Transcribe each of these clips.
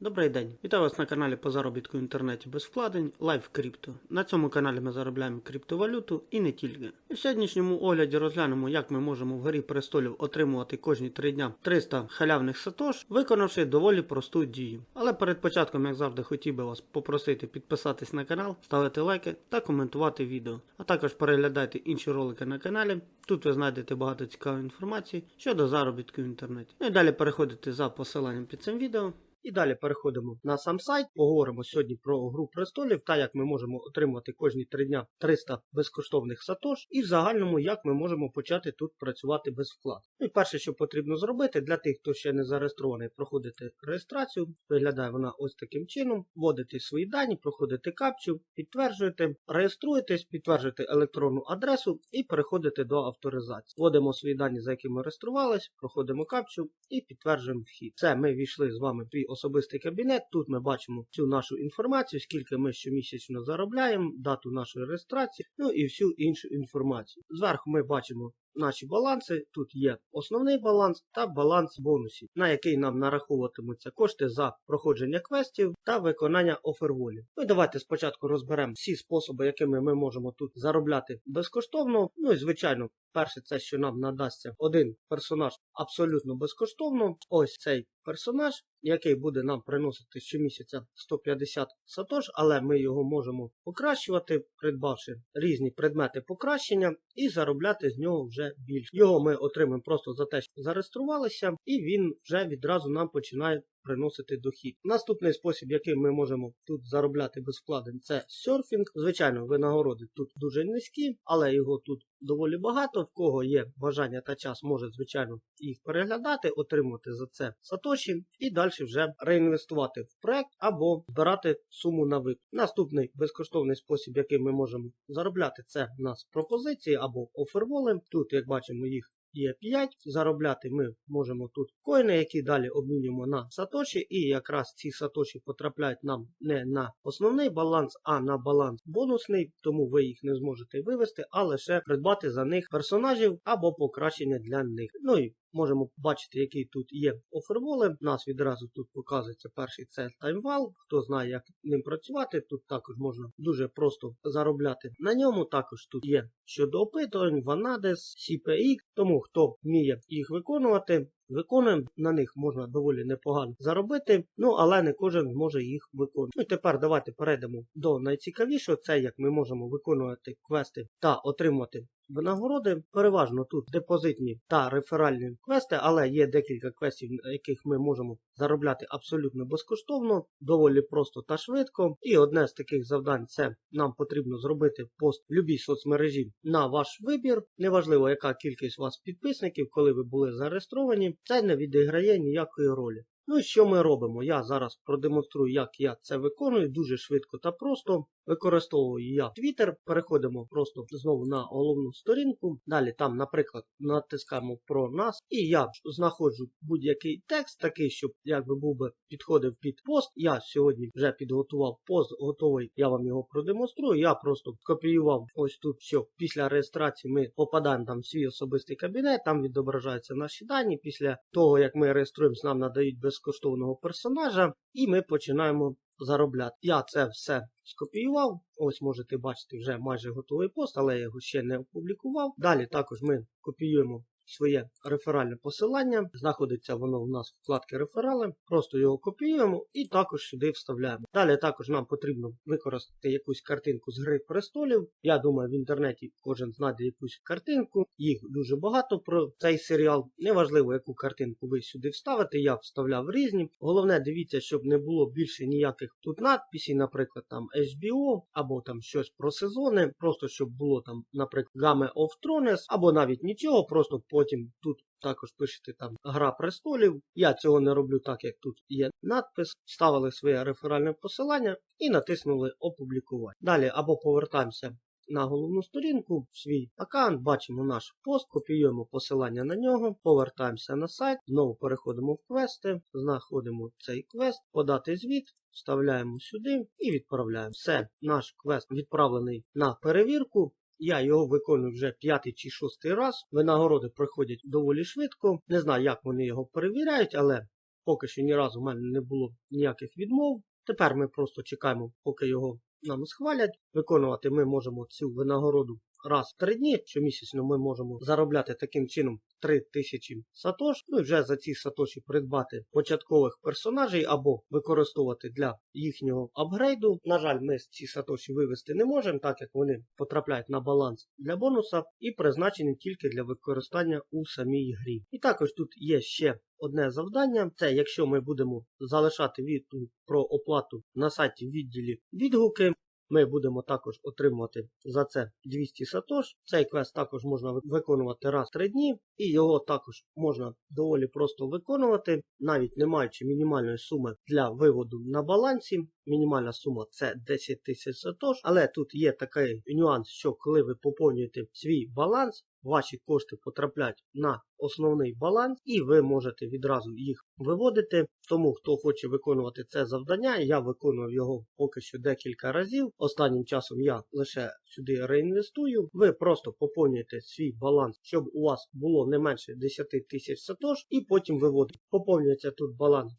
Добрий день! Вітаю вас на каналі по заробітку в інтернеті без вкладень Live Crypto. На цьому каналі ми заробляємо криптовалюту і не тільки. В сьогоднішньому огляді розглянемо, як ми можемо в грі престолів отримувати кожні 3 дня 300 халявних сатош, виконавши доволі просту дію. Але перед початком, як завжди, хотів би вас попросити підписатись на канал, ставити лайки та коментувати відео. А також переглядайте інші ролики на каналі. Тут ви знайдете багато цікавої інформації щодо заробітку в інтернеті. Ну і далі переходите за посиланням під цим відео. І далі переходимо на сам сайт. Поговоримо сьогодні про гру престолів та як ми можемо отримати кожні 3 дня 300 безкоштовних сатош, і в загальному як ми можемо почати тут працювати без вкладу. Ну і перше, що потрібно зробити для тих, хто ще не зареєстрований, проходити реєстрацію. Виглядає вона ось таким чином. Вводите свої дані, проходите капчу, підтверджуєте, реєструєтесь, підтверджуєте електронну адресу і переходите до авторизації. Вводимо свої дані, за якими реєструвались, проходимо капчу і підтверджуємо вхід. Це ми війшли з вами в особистий кабінет. Тут ми бачимо всю нашу інформацію, скільки ми щомісячно заробляємо, дату нашої реєстрації, ну і всю іншу інформацію. Зверху ми бачимо наші баланси. Тут є основний баланс та баланс бонусів, на який нам нараховуватимуться кошти за проходження квестів та виконання оферволів. Ну і давайте спочатку розберемо всі способи, якими ми можемо тут заробляти безкоштовно. Ну і звичайно, перше, це що нам надасться один персонаж абсолютно безкоштовно. Ось цей персонаж, який буде нам приносити щомісяця 150 сатош, але ми його можемо покращувати, придбавши різні предмети покращення і заробляти з нього вже більше. Його ми отримаємо просто за те, що зареєструвалися, і він вже відразу нам починає приносити дохід. Наступний спосіб, яким ми можемо тут заробляти без вкладень, це серфінг. Звичайно, винагороди тут дуже низькі, але його тут доволі багато. В кого є бажання та час, може, звичайно, їх переглядати, отримати за це сатоші і далі вже реінвестувати в проект або збирати суму на викуп. Наступний безкоштовний спосіб, яким ми можемо заробляти, це у нас пропозиції або оферволи. Тут, як бачимо, їх є 5. Заробляти ми можемо тут коїни, які далі обмінюємо на сатоші, і якраз ці сатоші потрапляють нам не на основний баланс, а на баланс бонусний, тому ви їх не зможете вивести, а лише придбати за них персонажів або покращення для них. Ну і Можемо бачити, які тут є оферволи. У нас відразу тут показується перший це таймвал. Хто знає, як ним працювати, тут також можна дуже просто заробляти на ньому. Також тут є щодо опитувань, Vanades, CPX, тому хто вміє їх виконувати. Виконуємо, на них можна доволі непогано заробити, ну але не кожен може їх виконувати. Ну і тепер давайте перейдемо до найцікавішого, це як ми можемо виконувати квести та отримувати винагороди. Переважно тут депозитні та реферальні квести, але є декілька квестів, на яких ми можемо заробляти абсолютно безкоштовно, доволі просто та швидко. І одне з таких завдань це нам потрібно зробити пост в любій соцмережі на ваш вибір. Неважливо, яка кількість у вас підписників, коли ви були зареєстровані, це не відіграє ніякої ролі. Ну і що ми робимо? Я зараз продемонструю, як я це виконую дуже швидко та просто. Використовую я Twitter, переходимо просто знову на головну сторінку. Далі там, наприклад, натискаємо про нас, і я знаходжу будь-який текст, такий, щоб якби був би підходив під пост. Я сьогодні вже підготував пост, готовий, я вам його продемонструю. Я просто копіював ось тут, що після реєстрації ми попадаємо там в свій особистий кабінет, там відображаються наші дані. Після того, як ми реєструємось, нам надають безкоштовного персонажа, і ми починаємо заробляти. Я це все скопіював. Ось можете бачити вже майже готовий пост, але я його ще не опублікував. Далі також ми копіюємо своє реферальне посилання. Знаходиться воно у нас в вкладці реферали. Просто його копіюємо і також сюди вставляємо. Далі також нам потрібно використати якусь картинку з гри престолів. Я думаю, в інтернеті кожен знайде якусь картинку. Їх дуже багато про цей серіал. Неважливо, яку картинку ви сюди вставите. Я вставляв різні. Головне, дивіться, щоб не було більше ніяких тут надписів, наприклад, там HBO, або там щось про сезони. Просто щоб було там, наприклад, Game of Thrones, або навіть нічого, просто потім тут також пишете там Гра престолів. Я цього не роблю так, як тут є надпис. Ставили своє реферальне посилання і натиснули опублікувати. Далі або повертаємося. На головну сторінку свій аккаунт бачимо наш пост, копіюємо посилання на нього, повертаємося на сайт, знову переходимо в квести, знаходимо цей квест, подати звіт, вставляємо сюди і відправляємо. Все, наш квест відправлений на перевірку. Я його виконую вже п'ятий чи шостий раз. Винагороди приходять доволі швидко. Не знаю, як вони його перевіряють, але поки що ні разу в мене не було ніяких відмов. Тепер ми просто чекаємо, поки його нам схвалять. Виконувати ми можемо цю винагороду раз в три дні. Щомісячно ми можемо заробляти таким чином 3 тисячі сатош. Ну і вже за ці сатоші придбати початкових персонажей або використовувати для їхнього апгрейду. На жаль, ми ці сатоші вивести не можемо, так як вони потрапляють на баланс для бонуса і призначені тільки для використання у самій грі. І також тут є ще одне завдання. Це якщо ми будемо залишати відповідь про оплату на сайті в відділі відгуки. Ми будемо також отримувати за це 200 сатош. Цей квест також можна виконувати раз в 3 дні, і його також можна доволі просто виконувати, навіть не маючи мінімальної суми для виводу на балансі. Мінімальна сума це 10 тисяч сатош, але тут є такий нюанс, що коли ви поповнюєте свій баланс, ваші кошти потрапляють на основний баланс, і ви можете відразу їх виводити. Тому хто хоче виконувати це завдання, я виконував його поки що декілька разів. Останнім часом я лише сюди реінвестую. Ви просто поповнюєте свій баланс, щоб у вас було не менше 10 тисяч сатош, і потім виводите. Поповнюється тут баланс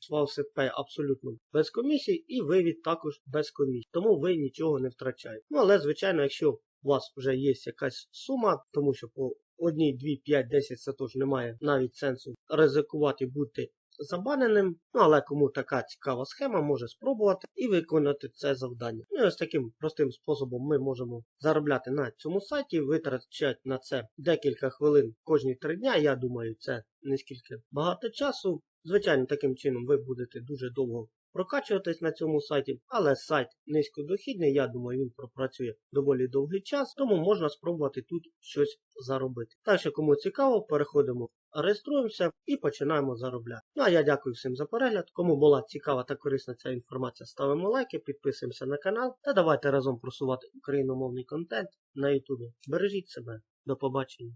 Pay абсолютно без комісій, і вивід також без комісій. Тому ви нічого не втрачаєте. Ну але звичайно, якщо у вас вже є якась сума, тому що по одній, дві, 5, 10 сатош немає навіть сенсу ризикувати бути забаненим. Ну але кому така цікава схема, може спробувати і виконати це завдання. Ну і ось таким простим способом ми можемо заробляти на цьому сайті, витрачати на це декілька хвилин кожні три дня. Я думаю, це не скільки багато часу. Звичайно, таким чином ви будете дуже довго прокачуватись на цьому сайті, але сайт низькодохідний, я думаю, він пропрацює доволі довгий час, тому можна спробувати тут щось заробити. Так що, кому цікаво, переходимо, реєструємося і починаємо заробляти. Ну а я дякую всім за перегляд. Кому була цікава та корисна ця інформація, ставимо лайки, підписуємося на канал та давайте разом просувати україномовний контент на Ютубі. Бережіть себе, до побачення.